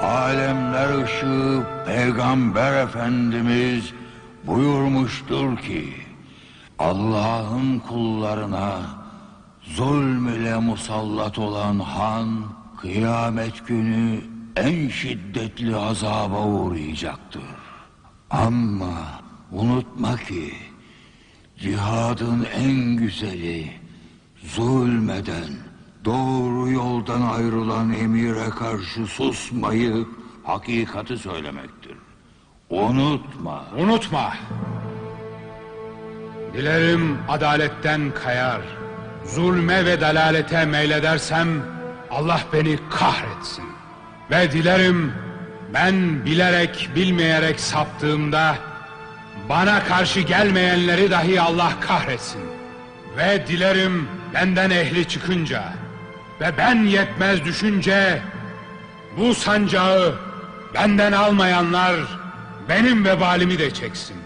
Alemler ışığı Peygamber Efendimiz buyurmuştur ki Allah'ın kullarına zulm ile musallat olan han kıyamet günü en şiddetli azaba uğrayacaktır. Ama unutma ki cihadın en güzeli zulmeden doğru yoldan ayrılan emire karşı susmayıp hakikati söylemektir. Unutma. Unutma. Dilerim adaletten kayar. Zulme ve dalalete meyledersem Allah beni kahretsin. Ve dilerim ben bilerek bilmeyerek saptığımda bana karşı gelmeyenleri dahi Allah kahretsin. Ve dilerim benden ehli çıkınca ve ben yetmez düşünce bu sancağı benden almayanlar benim vebalimi de çeksin.